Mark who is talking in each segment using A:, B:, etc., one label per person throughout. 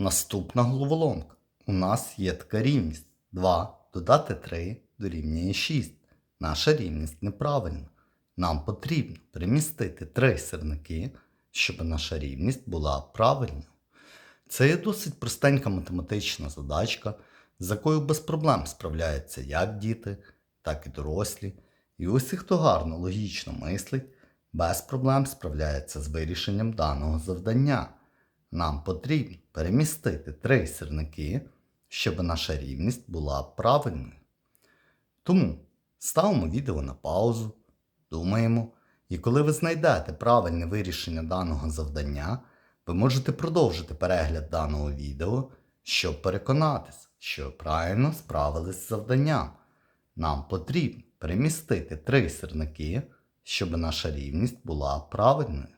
A: Наступна головоломка. У нас є така рівність. 2 додати 3 дорівнює 6. Наша рівність неправильна. Нам потрібно перемістити три сірники, щоб наша рівність була правильною. Це є досить простенька математична задачка, з якою без проблем справляються як діти, так і дорослі. І усі, хто гарно логічно мислить, без проблем справляється з вирішенням даного завдання. Нам потрібно перемістити три сірники, щоб наша рівність була правильною. Тому ставимо відео на паузу, думаємо, і коли ви знайдете правильне вирішення даного завдання, ви можете продовжити перегляд даного відео, щоб переконатися, що правильно справились з завданням. Нам потрібно перемістити три сірники, щоб наша рівність була правильною.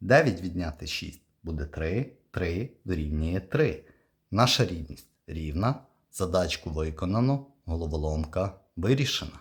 A: 9 відняти 6 буде 3, 3 дорівнює 3. Наша рівність рівна. Задачку виконано, головоломка вирішена.